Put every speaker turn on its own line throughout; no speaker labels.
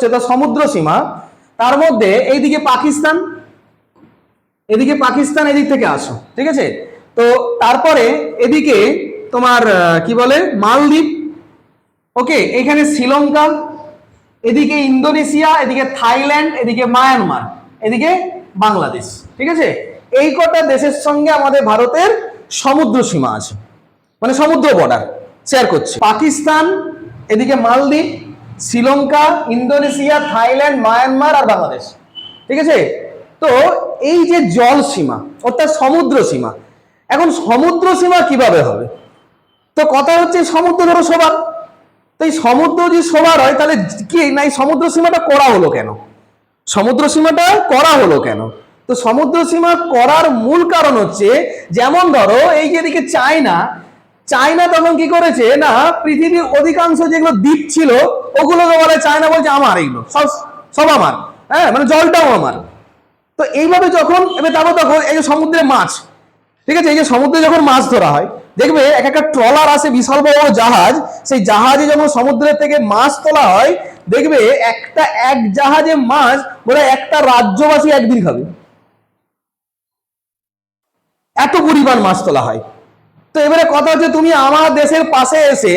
হচ্ছে তো সমুদ্র সীমা। তার মধ্যে এইদিকে পাকিস্তান, এদিকে পাকিস্তান এদিক থেকে আসো, ঠিক আছে? তো তারপরে এদিকে তোমার কি বলে? মালদ্বীপ, ওকে? এখানে শ্রীলঙ্কা, এদিকে ইন্দোনেশিয়া, এদিকে থাইল্যান্ড, এদিকে মায়ানমার, এদিকে বাংলাদেশ, ঠিক আছে? এই কটা দেশের সঙ্গে আমাদের ভারতের সমুদ্র সীমা আছে মানে সমুদ্র বর্ডার শেয়ার করছে। পাকিস্তান, এদিকে মালদ্বীপ শ্রীলঙ্কা, ইন্দোনেশিয়া, থাইল্যান্ড, মায়ানমার আর বাংলাদেশ। ঠিক আছে? তো এই যে জল সীমা, অর্থাৎ সমুদ্র সীমা, এখন সমুদ্র সীমা কীভাবে হবে? তো কথা হচ্ছে সমুদ্র ধরো সবার। তো এই সমুদ্র যদি সবার হয়, তাহলে কি না এই সমুদ্র সীমাটা করা হলো কেন? সমুদ্র সীমাটা করা হলো কেন? তো সমুদ্র সীমা করার মূল কারণ হচ্ছে, যেমন ধরো, এই যে এদিকে চায়না চায়না তখন কি করেছে? না, পৃথিবীর অধিকাংশ যেগুলো দ্বীপ ছিল ওগুলোকে বলে চায় না বলছে আমার এইগুলো সব সব আমার। হ্যাঁ মানে জলটাও আমার। তো এইভাবে যখন, এবার তারপর তখন এই যে সমুদ্রে মাছ, ঠিক আছে, এই যে সমুদ্রে যখন মাছ ধরা হয়, দেখবে এক একটা ট্রলার আসে, বিশাল বড় জাহাজ, সেই জাহাজে যখন সমুদ্রের থেকে মাছ তোলা হয়, দেখবে একটা এক জাহাজে মাছ বলে একটা রাজ্যবাসী একদিন খাবে। এত পরিমাণ মাছ তোলা হয়। তো এবারে কথা হচ্ছে তুমি আমার দেশের পাশে এসে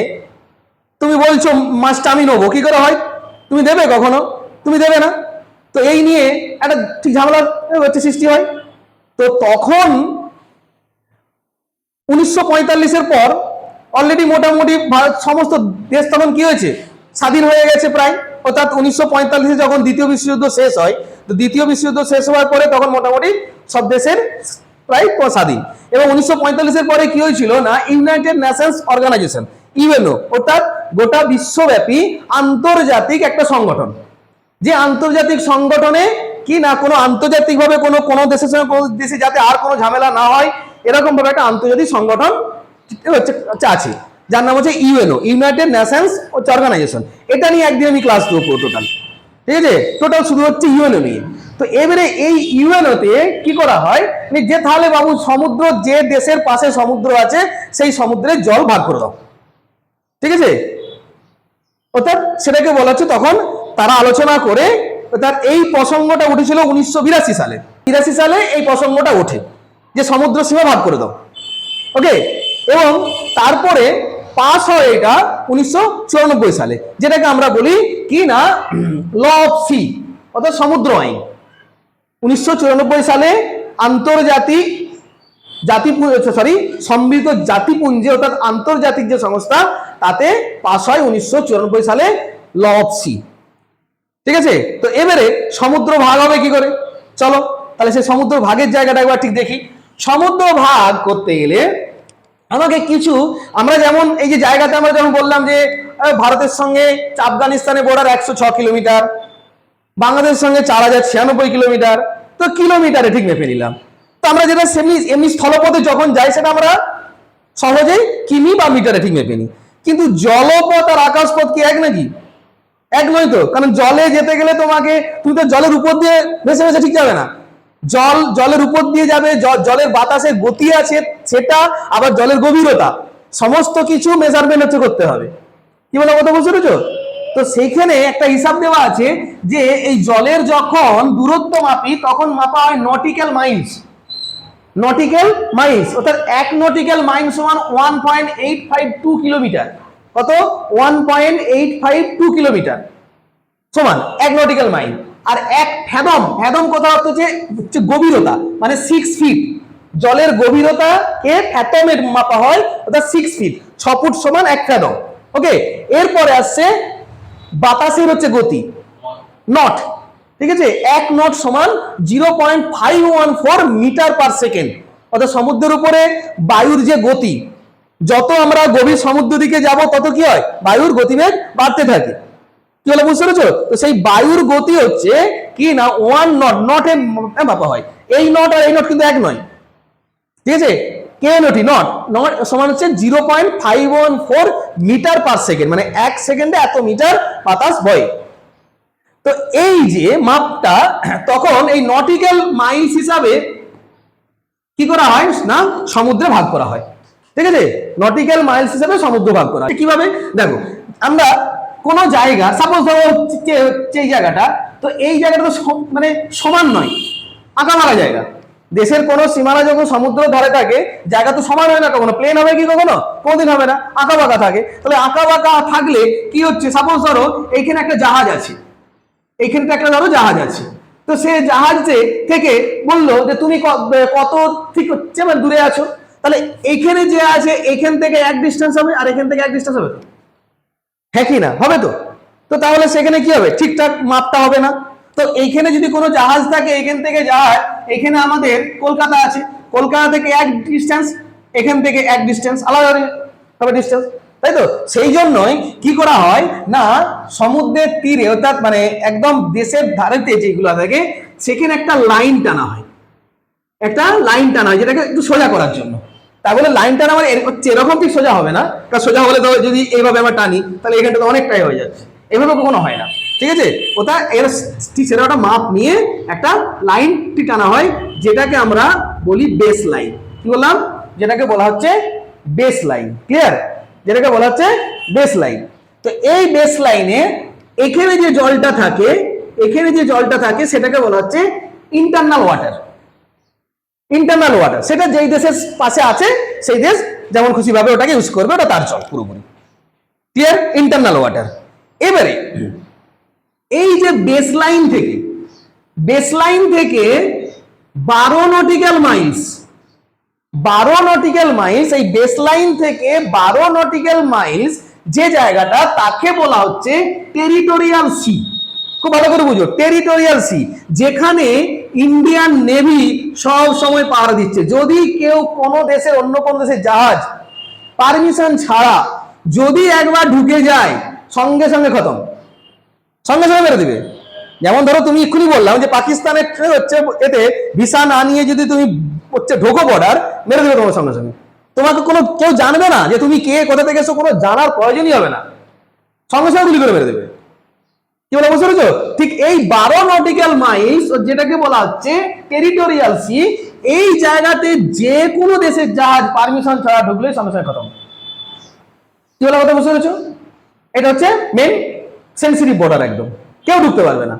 তুমি বলছো, মাছটা আমি নেব। কি করে হয়? তুমি দেবে কখনো? তুমি দেবে না? তো এই নিয়ে একটা ঠিক ঝামেলা হচ্ছে সৃষ্টি হয়। তো তখন উনিশশো পঁয়তাল্লিশের পর অলরেডি মোটামুটি ভারত সমস্ত দেশ তখন কি হয়েছে? স্বাধীন হয়ে গেছে প্রায়। অর্থাৎ উনিশশো পঁয়তাল্লিশে যখন দ্বিতীয় বিশ্বযুদ্ধ শেষ হয়, তো দ্বিতীয় বিশ্বযুদ্ধ শেষ হওয়ার পরে তখন মোটামুটি সব দেশের প্রায় স্বাধীন। এবং উনিশশো পঁয়তাল্লিশের পরে কি হয়েছিল না ইউনাইটেড নেশনস অর্গানাইজেশন ইউএনও অর্থাৎ গোটা বিশ্বব্যাপী আন্তর্জাতিক একটা সংগঠন। যে আন্তর্জাতিক সংগঠনে কি না কোনো আন্তর্জাতিকভাবে কোনো কোনো দেশের সঙ্গে কোনো দেশে যাতে আর কোনো ঝামেলা না হয় এরকম ভাবে একটা আন্তর্জাতিক সংগঠন আছে। যার নাম হচ্ছে ইউএনও ইউনাইটেড নেশনস অর্গানাইজেশন এটা নিয়ে একদিন আমি ক্লাস দেবো টোটাল ঠিক আছে? টোটাল শুরু হচ্ছে ইউএনও নিয়ে। তো এবারে এই ইউএনওতে কি করা হয়? মানে যে তাহলে বাবু সমুদ্র, যে দেশের পাশে সমুদ্র আছে, সেই সমুদ্রের জল ভাগ করে দাও। ঠিক আছে? অর্থাৎ সেটাকে বলা হচ্ছে তখন তারা আলোচনা করে, অর্থাৎ এই প্রসঙ্গটা উঠেছিল উনিশশো বিরাশি সালে। বিরাশি সালে এই প্রসঙ্গটা ওঠে, যে সমুদ্র সীমা ভাগ করে দাও। ওকে? এবং তারপরে পাস হয় এটা উনিশশো চুরানব্বই সালে, যেটাকে আমরা বলি কি না? ল অফ সি অর্থাৎ সমুদ্র আইন। উনিশশো চুরানব্বই সালে আন্তর্জাতিক জাতি সরি সম্মিলিত জাতিপুঞ্জে, অর্থাৎ আন্তর্জাতিক যে সংস্থা তাতে পাস হয় উনিশশো চুরানব্বই সালে ল ঠিক আছে? তো এবারে সমুদ্র ভাগ হবে কি করে? চলো, তাহলে সে সমুদ্র ভাগের জায়গাটা একবার ঠিক দেখি। সমুদ্র ভাগ করতে গেলে আমাকে কিছু, আমরা যেমন এই যে জায়গাতে আমরা যেমন বললাম যে ভারতের সঙ্গে আফগানিস্তানের বর্ডার একশো ছ কিলোমিটার, বাংলাদেশের সঙ্গে চার হাজার ছিয়ানব্বই কিলোমিটার, তো কিলোমিটারে ঠিক মেপে নিলাম। তো আমরা যেটা সেমনি, এমনি স্থলপথে যখন যাই, সেটা আমরা সহজেই কিমি বা মিটারে ঠিক মেপে নিই। কিন্তু জলপথ আর আকাশপথ কি এক নাকি? এক নয় তো? কারণ জলে যেতে গেলে তোমাকে, তুমি তো জলের উপর দিয়ে ভেসে ভেসে ঠিক যাবে না। জল, জলের উপর দিয়ে যাবে জলের বাতাসে গতি আছে সেটা, আবার জলের গভীরতা। সমস্ত কিছু মেজারমেন্ট হচ্ছে করতে হবে। কি বলে কথা বুঝতে পেরেছ তো সেইখানে একটা হিসাব দেওয়া আছে যে, এই জলের যখন দূরত্ব মাপি, তখন মাপা হয় নটিক্যাল মাইলস নটিক্যাল মাইলস অর্থাৎ এক নটিক্যাল মাইল সমান one point eight five two kilometre কত? One point eight five two kilometre সমান এক নটিক্যাল মাইল আর এক ফ্যাদম ফ্যাদম কথা হচ্ছে হচ্ছে গভীরতা মানে সিক্স ফিট জলের গভীরতা কে ফ্যাটমের মাপা হয়, অর্থাৎ সিক্স ফিট ছ ফুট সমান এক ফ্যাদম। ওকে এরপরে আসছে বাতাসের হচ্ছে গতি। নট ঠিক আছে? এক নট সমান zero point five one four metre per second অর্থাৎ সমুদ্রের উপরে বায়ুর যে গতি, যত আমরা গভীর সমুদ্র দিকে যাব, তত কি হয়? বায়ুর গতিবেগ বাড়তে থাকে। কি হলো বুঝতে পেরেছ? তো সেই বায়ুর গতি হচ্ছে কি না? ওয়ান নট নট এ মাপা হয়। এই নট আর এই নট কিন্তু এক নয়। ঠিক আছে? কে নটি নট নট সমান হচ্ছে zero point five one four metre per second মানে এক সেকেন্ডে এত মিটার বাতাস বয়। তো এই যে মাপটা, তখন এই নটিক্যাল মাইলস হিসাবে কি করা হয়? না, সমুদ্রে ভাগ করা হয়। ঠিক আছে? নটিক্যাল মাইলস হিসাবে সমুদ্র ভাগ করা হয়। কীভাবে? দেখো, আমরা কোন জায়গা সাপোজ ধরো এই জায়গাটা, তো এই জায়গাটা তো মানে সমান নয়। আঁকাবাঁকা জায়গা। দেশের কোন সীমানা যখন সমুদ্র ধারে থাকে, জায়গা তো সমান হয় না কখনো। প্লেন হবে কি কখনো? কোনোদিন হবে না। আঁকাবাঁকা থাকে। তাহলে আঁকাবাঁকা থাকলে কি হচ্ছে? সাপোজ ধরো, এইখানে একটা জাহাজ আছে। এইখানে একটা ধরো জাহাজ আছে। তো সে জাহাজে থেকে বলল যে, তুমি কত ঠিক হচ্ছে? মানে দূরে আছো? তাহলে এইখানে যে আছে, এখান থেকে এক ডিস্টেন্স হবে আর এখান থেকে এক ডিস্টেন্স হবে। তো হ্যাঁ কি না? হবে তো? তো তাহলে সেখানে কি হবে? ঠিকঠাক মাপটা হবে না। তো এইখানে যদি কোনো জাহাজ থাকে, এখান থেকে যায়, এখানে আমাদের কলকাতা আছে। কলকাতা থেকে এক ডিস্টেন্স এখান থেকে এক ডিস্টেন্স আলাদা হবে ডিস্টেন্স তাই তো সেই জন্যই কি করা হয়? না, সমুদ্রের তীরে, অর্থাৎ মানে একদম দেশের ধারেতে যেগুলো থাকে, সেখানে একটা লাইন টানা হয়। একটা লাইন টানা হয়, যেটাকে একটু সোজা করার জন্য। তাই বলে লাইন টানা মানে এরকম ঠিক সোজা হবে না। কারণ সোজা হলে তো যদি এইভাবে আমরা টানি, তাহলে এখানটা তো অনেকটাই হয়ে যাচ্ছে। এভাবে কখনো হয় না। ঠিক আছে? ওটা এর ঠিক সেটা একটা মাপ নিয়ে একটা লাইনটি টানা হয়, যেটাকে আমরা বলি বেস লাইন কি বললাম? যেটাকে বলা হচ্ছে বেস লাইন ক্লিয়ার যেটাকে বলা হচ্ছে বেস লাইন তো এই বেস লাইনে এখানে যে জলটা থাকে, এখানে যে জলটা থাকে, সেটাকে বলা হচ্ছে ইন্টারনাল ওয়াটার ইন্টারনাল ওয়াটার সেটা যেই দেশের পাশে আছে, সেই দেশ যেমন খুশি ভাবে ওটাকে ইউজ করবে, ওটা তার জল পুরোপুরি। ক্লিয়ার ইন্টারনাল ওয়াটার এবারে, এই যে বেস লাইন থেকে বেস লাইন থেকে বারো নটিক্যাল মাইলস বারো নটিক্যাল মাইলস এই বেস লাইন থেকে বারো নটিক্যাল মাইলস যে জায়গাটা তাকে বলা হচ্ছে টেরিটোরিয়াল সি খুব ভালো করে বুঝো টেরিটোরিয়াল সি যেখানে ইন্ডিয়ান নেভি সব সময় পাহারা দিচ্ছে। যদি কেউ কোনো দেশের অন্য কোনো দেশের জাহাজ পারমিশন ছাড়া যদি একবার ঢুকে যায়, সঙ্গে সঙ্গে খতম। সঙ্গে সঙ্গে মেরে দিবে। যেমন ধরো তুমি এক্ষুনি বললাম যে পাকিস্তানের হচ্ছে এতে ভিসা না নিয়ে যদি তুমি হচ্ছে ঢোকো বর্ডার মেরে দেবে তোমার সঙ্গে তোমাকে কোনো কেউ জানবে না যে তুমি কে, কোথা থেকে এসো কোনো জানার প্রয়োজনই হবে না। সঙ্গে সঙ্গে গুলি করে মেরে দেবে। কি বলে, বুঝতে পেরেছ? ঠিক এই বারো নটিক্যাল মাইলস যেটাকে বলা হচ্ছে টেরিটোরিয়াল সি এই জায়গাতে যে কোনো দেশের জাহাজ পারমিশন ছাড়া ঢুকলে সঙ্গে সঙ্গে খতম। কি বলে কথা, বুঝতে পেরেছ? এটা হচ্ছে মেন সেন্সিটিভ বর্ডার একদম। কেউ ঢুকতে পারবে না।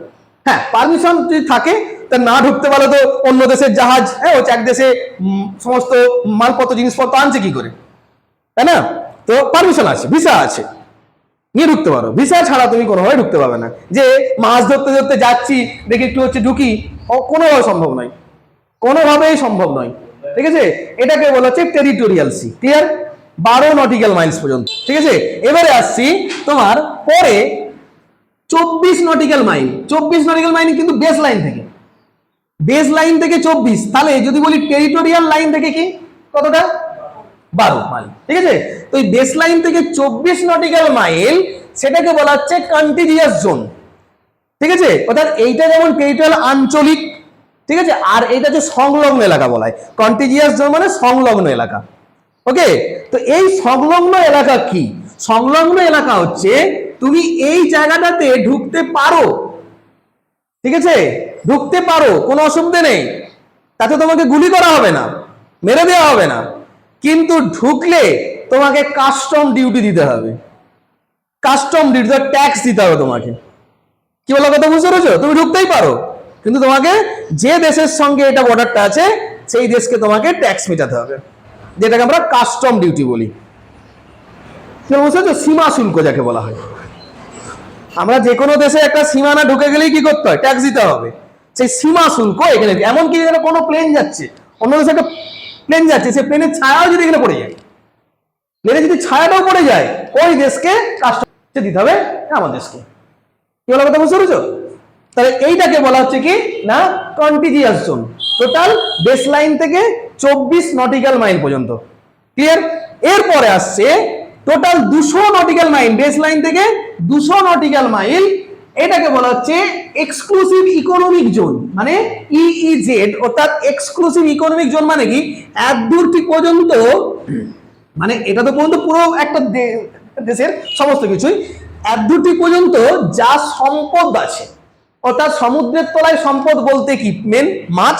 হ্যাঁ পারমিশন যদি থাকে তা না ঢুকতে পারলে তো অন্য দেশের জাহাজ হ্যাঁ হচ্ছে এক দেশে সমস্ত মালপত্র, জিনিসপত্র আনছে কি করে? তাই না? তো পারমিশন আছে ভিসা আছে। নিয়ে ঢুকতে পারো। ভিসা ছাড়া তুমি কোনোভাবে ঢুকতে পারবে না। যে মাছ ধরতে ধরতে যাচ্ছি, দেখি একটু হচ্ছে ঢুকি কোনোভাবে সম্ভব নয়। কোনোভাবেই সম্ভব নয়। ঠিক আছে? এটাকে বলা হচ্ছে টেরিটোরিয়াল সি ক্লিয়ার বারো নটিক্যাল মাইলস পর্যন্ত। ঠিক আছে? এবারে আসছি তোমার পরে চব্বিশ নটিক্যাল মাইল চব্বিশ নটিক্যাল মাইল কিন্তু বেস লাইন থেকে। বেস লাইন থেকে চব্বিশ, তাহলে যদি বলি টেরিটোরিয়াল লাইন থেকে কি? কতটা? বারো মাইল ঠিক আছে? তো এই বেস লাইন থেকে চব্বিশ নটিক্যাল মাইল সেটাকে বলা হচ্ছে কন্টিজিয়াস জোন ঠিক আছে? অর্থাৎ এইটা যেমন টেরিটোরিয়াল আঞ্চলিক, ঠিক আছে? আর এইটা হচ্ছে সংলগ্ন এলাকা বলা হয়। কন্টিজিয়াস জোন মানে সংলগ্ন এলাকা ওকে তো এই সংলগ্ন এলাকা কি? সংলগ্ন এলাকা হচ্ছে তুমি এই জায়গাটাতে ঢুকতে পারো, ঠিক আছে? ঢুকতে পারো, কোনো অসুবিধা নেই। তাতে তোমাকে গুলি করা হবে না, মেরে দেওয়া হবে না। কিন্তু ঢুকলে তোমাকে কাস্টম ডিউটি দিতে হবে। কাস্টম ডিউটি ট্যাক্স দিতে হবে তোমাকে। কি বলা কথা বুঝতে পেরেছ? তুমি ঢুকতেই পারো। কিন্তু তোমাকে যে দেশের সঙ্গে এটা বর্ডারটা আছে, সেই দেশকে তোমাকে ট্যাক্স মেটাতে হবে। যেটাকে আমরা কাস্টম ডিউটি বলি। সীমা শুল্ক যাকে বলা হয়। আমরা যে কোনো দেশে একটা সীমানা ঢুকে গেলেই কি করতে হয়? ট্যাক্স দিতে হবে। সেই সীমা শুল্ক এখানে এমনকি এখানে কোনো প্লেন যাচ্ছে, অন্য দেশে একটা প্লেন যাচ্ছে, সেই প্লেনের ছায়াও যদি এখানে পড়ে যায়। প্লেনে যদি ছায়াটাও পড়ে যায়, ওই দেশকে কাস্টম দিতে হবে আমার দেশকে। কি বলা কথা বুঝতে পেরেছ? তাহলে এইটাকে বলা হচ্ছে কি? না contiguous zone total base line থেকে চব্বিশ নটিক্যাল মাইল পর্যন্ত। ক্লিয়ার এরপরে আসছে টোটাল দুশো নটিক্যাল মাইল বেস লাইন থেকে দুশো নটিক্যাল মাইল এটাকে বলা হচ্ছে এক্সক্লুসিভ ইকোনমিক জোন মানে ইইজেড অর্থাৎ এক্সক্লুসিভ ইকোনমিক জোন মানে কি? এক দূর ঠিক পর্যন্ত মানে এটা তো পর্যন্ত পুরো একটা দেশের সমস্ত কিছুই এত পর্যন্ত যা সম্পদ আছে, অর্থাৎ সমুদ্রের তলায় সম্পদ বলতে কি? মেন মাছ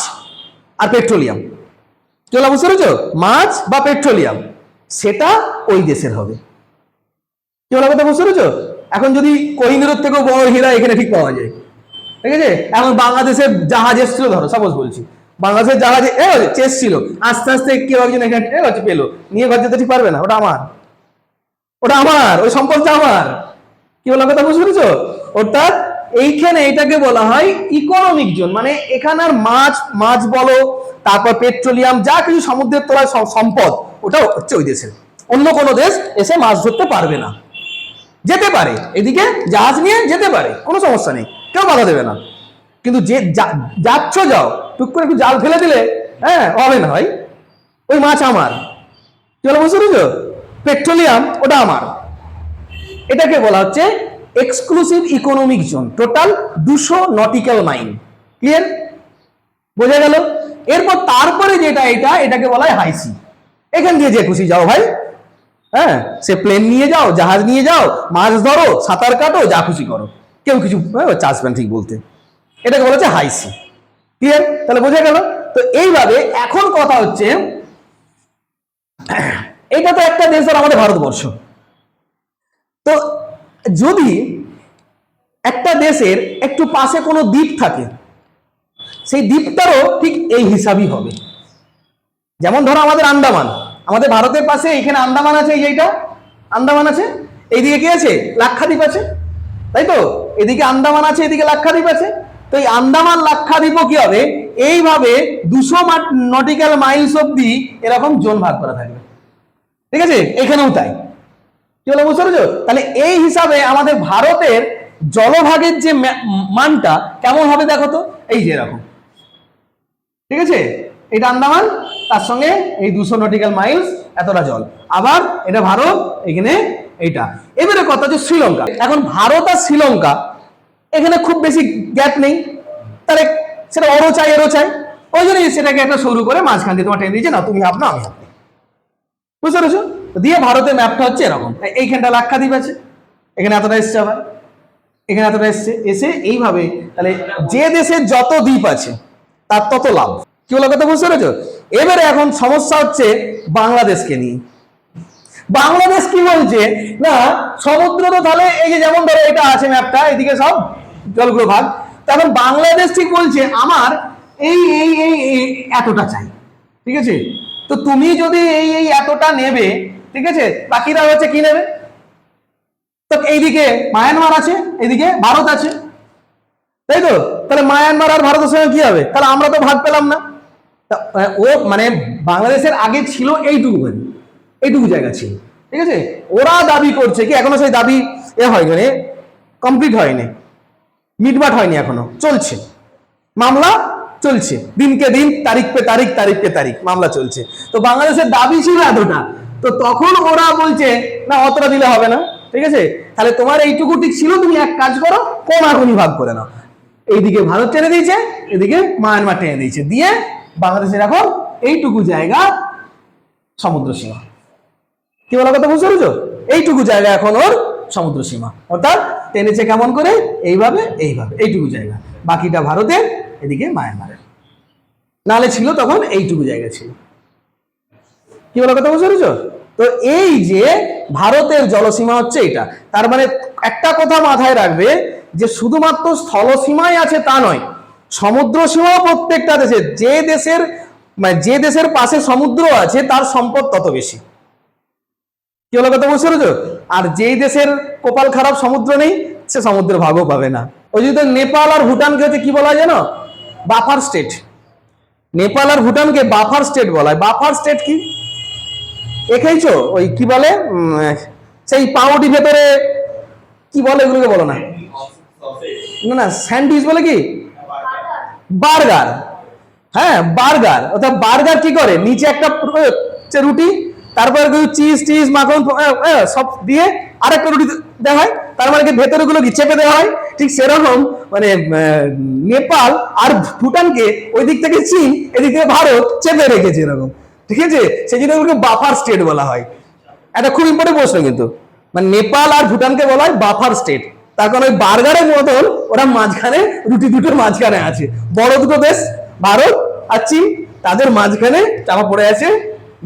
আর পেট্রোলিয়াম বলা বুঝতে পেরেছ? মাছ বা পেট্রোলিয়াম সেটা ওই দেশের হবে। কি বলা কথা বুঝতে পেরেছ? এখন যদি কোহিনুরের থেকেও বড় হীরা এখানে ঠিক পাওয়া যায়। ঠিক আছে? এখন বাংলাদেশের জাহাজ এসছিল, ধরো সাপোজ বলছি। বাংলাদেশের জাহাজে এ চেস ছিল। আস্তে আস্তে কেউ একজন এখানে এ হচ্ছে পেল। নিয়ে ঘর যেতে ঠিক পারবে না, ওটা আমার। ওটা আমার, ওই সম্পদটা আমার। কি বলা কথা, বুঝতে পেরেছ? অর্থাৎ এইখানে এটাকে বলা হয় ইকোনমিক জোন মানে এখানের মাছ মাছ বলো, তারপর পেট্রোলিয়াম যা কিছু সমুদ্রের তলায় সম- সম্পদ ওটা হচ্ছে ওই দেশের। অন্য কোনো দেশ এসে মাছ ধরতে পারবে না। যেতে পারে। এদিকে জাহাজ নিয়ে যেতে পারে, কোনো সমস্যা নেই, কেউ বাধা দেবে না। কিন্তু যে যাচ্ছ যাও, টুক করে একটু জাল ফেলে দিলে হ্যাঁ হবে না ভাই। ওই মাছ আমার। বলো বুঝতে পেরেছ? পেট্রোলিয়াম, ওটা আমার। এটাকে বলা হচ্ছে এক্সক্লুসিভ ইকোনমিক জোন টোটাল দুশো নটিক্যাল মাইল ক্লিয়ার বোঝা গেল? এরপর তারপরে যেটা, এটা, এটাকে বলা হয় হাইসি এখান দিয়ে যে খুশি যাও ভাই। হ্যাঁ সে প্লেন নিয়ে যাও, জাহাজ নিয়ে যাও, মাছ ধরো, সাঁতার কাটো, যা খুশি করো। কেউ কিছু চাষবেন ঠিক বলতে। এটাকে বলা হচ্ছে হাইসি ক্লিয়ার তাহলে বোঝা গেল? তো এইভাবে এখন কথা হচ্ছে, এটা তো একটা দেশ আর আমাদের ভারতবর্ষ। তো যদি একটা দেশের একটু পাশে কোনো দ্বীপ থাকে, সেই দ্বীপটারও ঠিক এই হিসাবই হবে। যেমন ধরো আমাদের আন্দামান। আমাদের ভারতের পাশে এখানে আন্দামান আছে, এই আন্দামান আছে? এইদিকে কি আছে? লাক্ষাদ্বীপ আছে। তাই তো? এদিকে আন্দামান আছে, এদিকে লাক্ষাদ্বীপ আছে। তো এই আন্দামান লাক্ষাদ্বীপও কি হবে? এইভাবে দুশো নটিক্যাল মাইলস অব্দি এরকম জোন ভাগ করা থাকবে। ঠিক আছে? এখানেও তাই। কি হলো বুঝতে পেরেছ তাহলে এই হিসাবে আমাদের ভারতের জলভাগের যে মানটা কেমন হবে দেখো তো? এই যে এরকম। ঠিক আছে? এটা আন্দামান, তার সঙ্গে এই দুশো নটিক্যাল মাইলস এতটা জল। আবার এটা ভারত, এখানে এইটা। এবারে কথা হচ্ছে শ্রীলঙ্কা। এখন ভারত আর শ্রীলঙ্কা, এখানে খুব বেশি গ্যাপ নেই। তাহলে সেটা অরো চাই, এরও চাই। ওই জন্যই সেটাকে একটা শুরু করে মাঝখান দিয়ে তোমার টেনে দিয়েছে, না, তুমি হাফ না আমি হাফ বুঝতে পেরেছ? দিয়ে ভারতের ম্যাপটা হচ্ছে এরকম। এইখানটা লাক্ষাদ্বীপ আছে। এখানে এতটা এসছে আবার। এখানে এতটা এসছে। এসে এইভাবে তাহলে যে দেশের যত দ্বীপ আছে, তার তত লাভ। কি বলো কথা বুঝতে পেরেছ? এবারে এখন সমস্যা হচ্ছে বাংলাদেশকে নিয়ে। বাংলাদেশ কি বলছে? না, সমুদ্র তো তাহলে এই যে যেমন ধরো এটা আছে ম্যাপটা এদিকে সব জলগুলো ভাগ। তখন বাংলাদেশ ঠিক বলছে, আমার এই এই এই এই এতটা চাই। ঠিক আছে? তো তুমি যদি এই এই এতটা নেবে, ঠিক আছে? বাকিরা হচ্ছে কি নেবে? তো এইদিকে মায়ানমার আছে এদিকে ভারত আছে। তাই তো? তাহলে মায়ানমার আর ভারতের সঙ্গে কি হবে? তাহলে আমরা তো ভাগ পেলাম না। তা, ও মানে বাংলাদেশের আগে ছিল এইটুকু এইটুকু জায়গা ছিল ঠিক আছে? ওরা দাবি করছে কি এখনও সেই দাবি এ হয়নি মানে কমপ্লিট হয়নি মিটমাট হয়নি এখনও চলছে। মামলা চলছে দিনকে দিন তারিখ পে তারিখ তারিখ পে তারিখ মামলা চলছে। তো বাংলাদেশের দাবি ছিল এতটা তো তখন ওরা বলছে না অতটা দিলে হবে না ঠিক আছে? তাহলে তোমার এইটুকু ঠিক ছিল তুমি এক কাজ করো কোনাকুনি ভাগ করে নাও। এইদিকে ভারত টেনে দিয়েছে এদিকে মায়ানমার টেনে দিয়েছে দিয়ে বাংলাদেশের এখন এইটুকু জায়গা সমুদ্র সীমা। কি বলা কথা বুঝতে পেরেছ? এইটুকু জায়গা এখন ওর সমুদ্র সীমা। অর্থাৎ টেনেছে কেমন করে? এইভাবে এইভাবে, এইটুকু জায়গা। বাকিটা ভারতের, এদিকে মায়ানমারের। নালে ছিল তখন এইটুকু জায়গা ছিল। কি বলা কথা বুঝতে পেরেছ? তো এই যে ভারতের জলসীমা হচ্ছে এটা। তার মানে একটা কথা মাথায় রাখবে যে শুধুমাত্র স্থলসীমাই আছে তা নয় সমুদ্র সীমাও প্রত্যেকটা দেশের যে দেশের মানে যে দেশের পাশে সমুদ্র আছে, তার সম্পদ তত বেশি। কি হলো কথা বুঝতে পেরেছ? আর যেই দেশের কপাল খারাপ সমুদ্র নেই, সে সমুদ্রের ভাগও পাবে না। ওই যদি নেপাল আর ভুটানকে হচ্ছে কি বলা হয় জানো? Buffer state. নেপাল আর ভুটানকে বাফার স্টেট বলা হয়। বাফার স্টেট কি? এখাইছো ওই কি বলে? সেই পাউডি ভেতরে, কি বলে এগুলোকে বলো না না, স্যান্ডউইচ বলে কি? বার্গার। হ্যাঁ বার্গার। অর্থাৎ বার্গার কি করে? নিচে একটা রুটি, তারপরে কিছু চিজ, টিজ, মাখন সব দিয়ে আরেকটা রুটি দেওয়া হয়। তার মানে ভেতরে গুলো চেপে দেওয়া হয়? ঠিক সেরকম মানে নেপাল আর ভুটানকে ওই দিক থেকে চীন, এদিক থেকে ভারত চেপে রেখেছে এরকম। ঠিক আছে? সেই জন্য ওগুলোকে বাফার স্টেট বলা হয়। এটা খুব ইম্পর্টেন্ট প্রশ্ন কিন্তু। মানে নেপাল আর ভুটানকে বলা হয় বাফার স্টেট। তার ওই বার্গারের মতন ওরা মাঝখানে রুটি দুটোর মাঝখানে আছে। বড় দুটো দেশ, ভারত আর চীন, তাদের মাঝখানে চাপা পড়ে আছে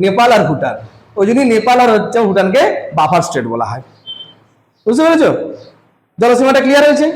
নেপাল আর ভুটান। ওই জন্যই নেপাল আর হচ্ছে ভুটানকে বাফার স্টেট বলা হয়। বুঝতে পেরেছ? জলসীমাটা ক্লিয়ার হয়েছে?